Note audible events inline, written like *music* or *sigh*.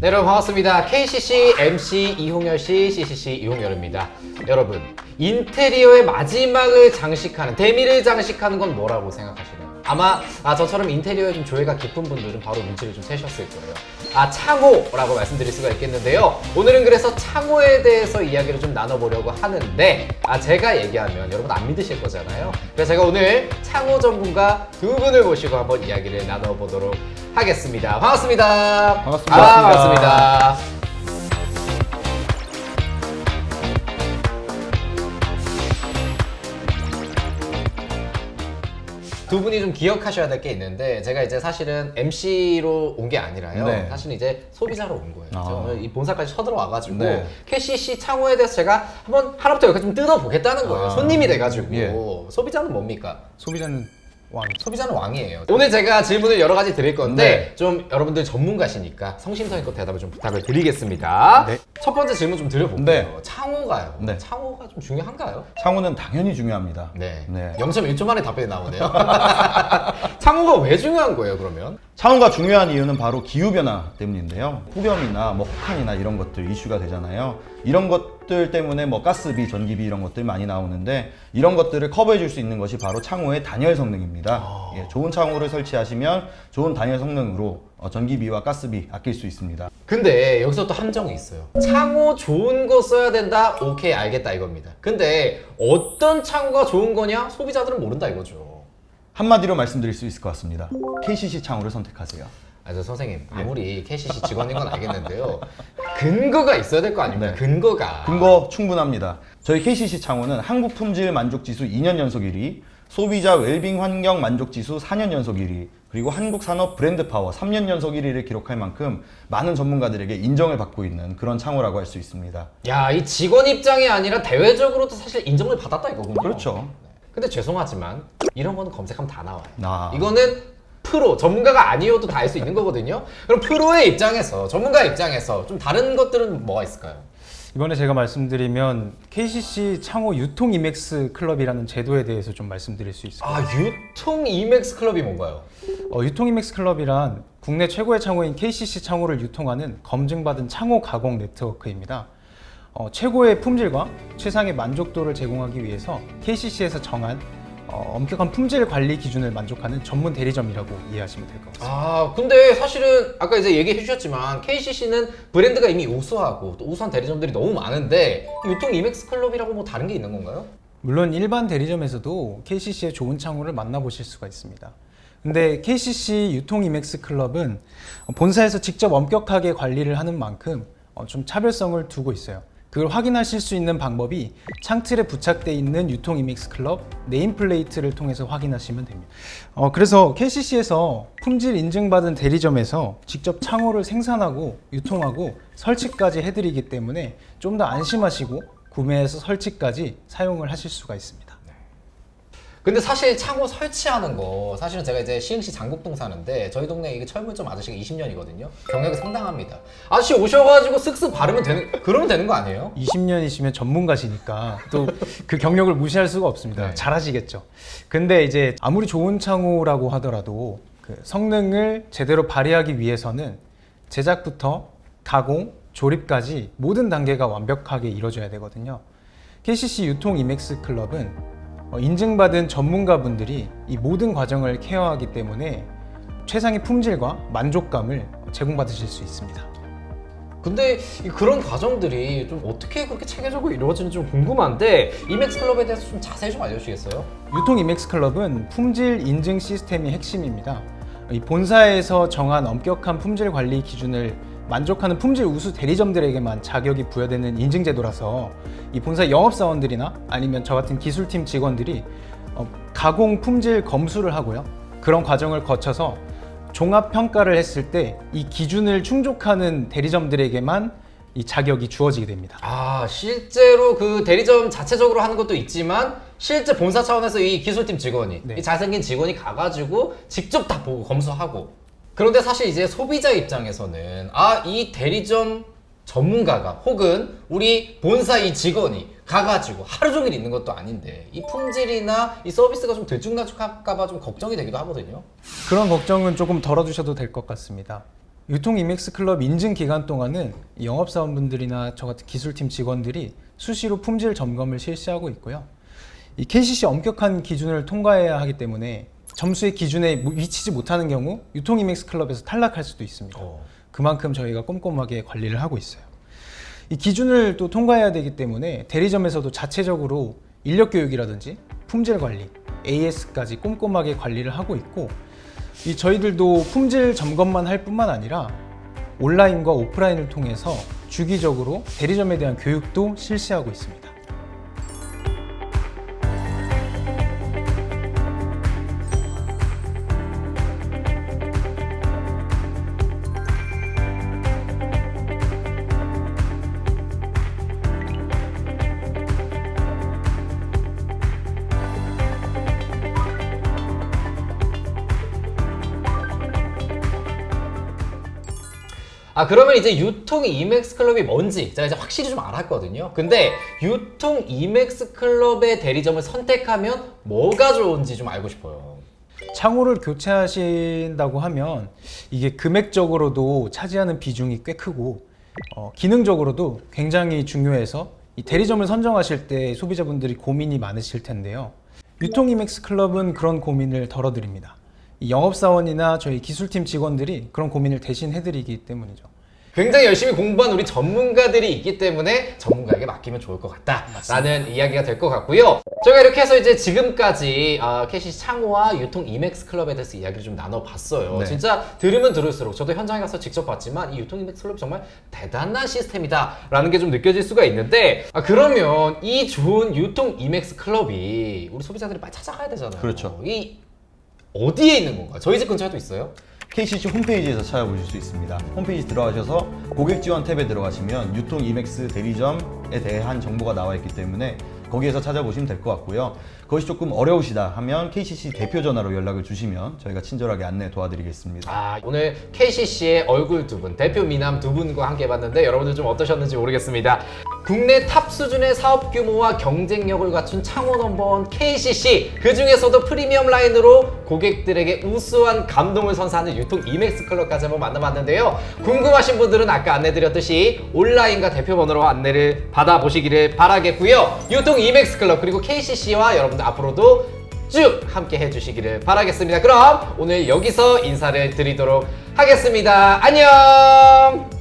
네, 여러분 반갑습니다. KCC MC 이홍열 씨, CCC 이홍열입니다. 여러분, 인테리어의 마지막을 장식하는, 대미를 장식하는 건 뭐라고 생각하시나요? 아마 아, 저처럼 인테리어에 좀 조예가 깊은 분들은 바로 눈치를 좀 채셨을 거예요. 아, 창호라고 말씀드릴 수가 있겠는데요. 오늘은 그래서 창호에 대해서 이야기를 좀 나눠보려고 하는데, 아, 제가 얘기하면 여러분 안 믿으실 거잖아요. 그래서 제가 오늘 창호 전문가 두 분을 모시고 한번 이야기를 나눠보도록 하겠습니다. 반갑습니다. 반갑습니다. 아, 반갑습니다. 두 분이 좀 기억하셔야 될 게 있는데 제가 이제 사실은 MC로 온 게 아니라요. 네. 사실은 이제 소비자로 온 거예요. 아. 오늘 이 본사까지 쳐들어와가지고 네. KCC 창호에 대해서 제가 한번 하나부터 여기까지 좀 뜯어보겠다는 거예요. 아. 손님이 돼가지고 예. 소비자는 뭡니까? 소비자는 왕. 소비자는 왕이에요. 오늘 제가 질문을 여러 가지 드릴 건데 네. 좀 여러분들 전문가시니까 성심성의껏 대답을 좀 부탁을 드리겠습니다. 네. 첫 번째 질문 좀 드려볼게요. 네. 창호가요. 네. 창호가 좀 중요한가요? 창호는 당연히 중요합니다. 네. 네. 0.1초 만에 답변이 나오네요. *laughs* 창호가 왜 중요한 거예요, 그러면? 창호가 중요한 이유는 바로 기후 변화 때문인데요. 폭염이나 뭐 혹한이나 이런 것들 이슈가 되잖아요. 이런 것들 때문에 뭐 가스비, 전기비 이런 것들 많이 나오는데 이런 것들을 커버해 줄 수 있는 것이 바로 창호의 단열 성능입니다. 예, 좋은 창호를 설치하시면 좋은 단열 성능으로 어, 전기비와 가스비 아낄 수 있습니다. 근데 여기서 또 함정이 있어요. 창호 좋은 거 써야 된다? 오케이, 알겠다 이겁니다. 근데 어떤 창호가 좋은 거냐? 소비자들은 모른다 이거죠. 한마디로 말씀드릴 수 있을 것 같습니다. KCC 창호를 선택하세요. 아, 저 선생님 아무리 KCC 직원인 건 알겠는데요. 근거가 있어야 될 거 아닙니까? 네. 근거가. 근거 충분합니다. 저희 KCC 창호는 한국 품질 만족 지수 2년 연속 1위, 소비자 웰빙 환경 만족 지수 4년 연속 1위, 그리고 한국 산업 브랜드 파워 3년 연속 1위를 기록할 만큼 많은 전문가들에게 인정을 받고 있는 그런 창호라고 할 수 있습니다. 야, 이 직원 입장이 아니라 대외적으로도 사실 인정을 받았다 이거군요. 그렇죠. 근데 죄송하지만 이런 거는 검색하면 다 나와요. 아. 이거는 프로 전문가가 아니어도 다 알 수 있는 거거든요. 그럼 프로의 입장에서 전문가 입장에서 좀 다른 것들은 뭐가 있을까요? 이번에 제가 말씀드리면 KCC 창호 유통 이맥스 클럽이라는 제도에 대해서 좀 말씀드릴 수 있습니다. 아, 유통 이맥스 클럽이 뭔가요? 어, 유통 이맥스 클럽이란 국내 최고의 창호인 KCC 창호를 유통하는 검증받은 창호 가공 네트워크입니다. 어, 최고의 품질과 최상의 만족도를 제공하기 위해서 KCC에서 정한 어, 엄격한 품질 관리 기준을 만족하는 전문 대리점이라고 이해하시면 될 것 같습니다. 아, 근데 사실은 아까 이제 얘기해 주셨지만 KCC는 브랜드가 이미 우수하고 또 우수한 대리점들이 너무 많은데 유통 이맥스 클럽이라고 뭐 다른 게 있는 건가요? 물론 일반 대리점에서도 KCC의 좋은 창호를 만나보실 수가 있습니다. 근데 KCC 유통 이맥스 클럽은 본사에서 직접 엄격하게 관리를 하는 만큼 어, 좀 차별성을 두고 있어요. 그걸 확인하실 수 있는 방법이 창틀에 부착돼 있는 유통 이맥스 클럽 네임플레이트를 통해서 확인하시면 됩니다. 어, 그래서 KCC에서 품질 인증받은 대리점에서 직접 창호를 생산하고 유통하고 설치까지 해드리기 때문에 좀 더 안심하시고 구매해서 설치까지 사용을 하실 수가 있습니다. 근데 사실 창호 설치하는 거 사실은 제가 이제 시흥시 장곡동 사는데 저희 동네 이게 철물점 아저씨가 20년이거든요. 경력이 상당합니다. 아저씨 오셔가지고 쓱쓱 바르면 되는 그러면 되는 거 아니에요? 20년이시면 전문가시니까 또 그 경력을 무시할 수가 없습니다. 네. 잘하시겠죠. 근데 이제 아무리 좋은 창호라고 하더라도 그 성능을 제대로 발휘하기 위해서는 제작부터 가공, 조립까지 모든 단계가 완벽하게 이루어져야 되거든요. KCC 유통 이맥스 클럽은 어, 인증받은 전문가분들이 이 모든 과정을 케어하기 때문에 최상의 품질과 만족감을 제공받으실 수 있습니다. 근데 이 그런 과정들이 좀 어떻게 그렇게 체계적으로 이루어지는지 좀 궁금한데 이맥스 클럽에 대해서 좀 자세히 좀 알려주시겠어요? 유통 이맥스 클럽은 품질 인증 시스템이 핵심입니다. 이 본사에서 정한 엄격한 품질 관리 기준을 만족하는 품질 우수 대리점들에게만 자격이 부여되는 인증 제도라서 이 본사 영업사원들이나 아니면 저 같은 기술팀 직원들이 어, 가공 품질 검수를 하고요. 그런 과정을 거쳐서 종합 평가를 했을 때 이 기준을 충족하는 대리점들에게만 이 자격이 주어지게 됩니다. 아 실제로 그 대리점 자체적으로 하는 것도 있지만 실제 본사 차원에서 이 기술팀 직원이 네. 이 잘생긴 직원이 가가지고 직접 다 보고 검수하고 그런데 사실 이제 소비자 입장에서는 아 이 대리점 전문가가 혹은 우리 본사 이 직원이 가가지고 하루 종일 있는 것도 아닌데 이 품질이나 이 서비스가 좀 들쭉날쭉할까봐 좀 걱정이 되기도 하거든요. 그런 걱정은 조금 덜어두셔도 될 것 같습니다. 유통 이맥스 클럽 인증 기간 동안은 영업사원분들이나 저 같은 기술팀 직원들이 수시로 품질 점검을 실시하고 있고요. 이 KCC 엄격한 기준을 통과해야 하기 때문에 점수의 기준에 미치지 못하는 경우 유통 이맥스 클럽에서 탈락할 수도 있습니다. 어. 그만큼 저희가 꼼꼼하게 관리를 하고 있어요. 이 기준을 또 통과해야 되기 때문에 대리점에서도 자체적으로 인력 교육이라든지 품질 관리, AS까지 꼼꼼하게 관리를 하고 있고 이 저희들도 품질 점검만 할 뿐만 아니라 온라인과 오프라인을 통해서 주기적으로 대리점에 대한 교육도 실시하고 있습니다. 아 그러면 이제 유통 이맥스 클럽이 뭔지 제가 이제 확실히 좀 알았거든요. 근데 유통 이맥스 클럽의 대리점을 선택하면 뭐가 좋은지 좀 알고 싶어요. 창호를 교체하신다고 하면 이게 금액적으로도 차지하는 비중이 꽤 크고 어, 기능적으로도 굉장히 중요해서 이 대리점을 선정하실 때 소비자분들이 고민이 많으실 텐데요. 유통 이맥스 클럽은 그런 고민을 덜어드립니다. 이 영업사원이나 저희 기술팀 직원들이 그런 고민을 대신 해드리기 때문이죠. 굉장히 열심히 공부한 우리 전문가들이 있기 때문에 전문가에게 맡기면 좋을 것 같다라는 이야기가 될 것 같고요. 저희가 이렇게 해서 이제 지금까지 어, 캐시 창호와 유통 이맥스 클럽에 대해서 이야기를 좀 나눠봤어요. 네. 진짜 들으면 들을수록 저도 현장에 가서 직접 봤지만 이 유통 이맥스 클럽 정말 대단한 시스템이다라는 게 좀 느껴질 수가 있는데 아, 그러면 이 좋은 유통 이맥스 클럽이 우리 소비자들이 빨리 찾아가야 되잖아요. 그렇죠. 이 어디에 있는 건가요? 저희 집 근처에도 있어요? KCC 홈페이지에서 찾아보실 수 있습니다. 홈페이지 들어가셔서 고객 지원 탭에 들어가시면 유통 이맥스 대리점에 대한 정보가 나와 있기 때문에 거기에서 찾아보시면 될 것 같고요. 그것이 조금 어려우시다 하면 KCC 대표 전화로 연락을 주시면 저희가 친절하게 안내 도와드리겠습니다. 아, 오늘 KCC의 얼굴 두 분, 대표 미남 두 분과 함께 해봤는데 여러분들 좀 어떠셨는지 모르겠습니다. 국내 탑 수준의 사업 규모와 경쟁력을 갖춘 창원 넘버원 KCC 그 중에서도 프리미엄 라인으로 고객들에게 우수한 감동을 선사하는 유통 이맥스 클럽까지 한번 만나봤는데요. 궁금하신 분들은 아까 안내드렸듯이 온라인과 대표 번호로 안내를 받아보시기를 바라겠고요. 유통 이맥스 클럽 그리고 KCC와 여러분들 앞으로도 쭉 함께 해주시기를 바라겠습니다. 그럼 오늘 여기서 인사를 드리도록 하겠습니다. 안녕!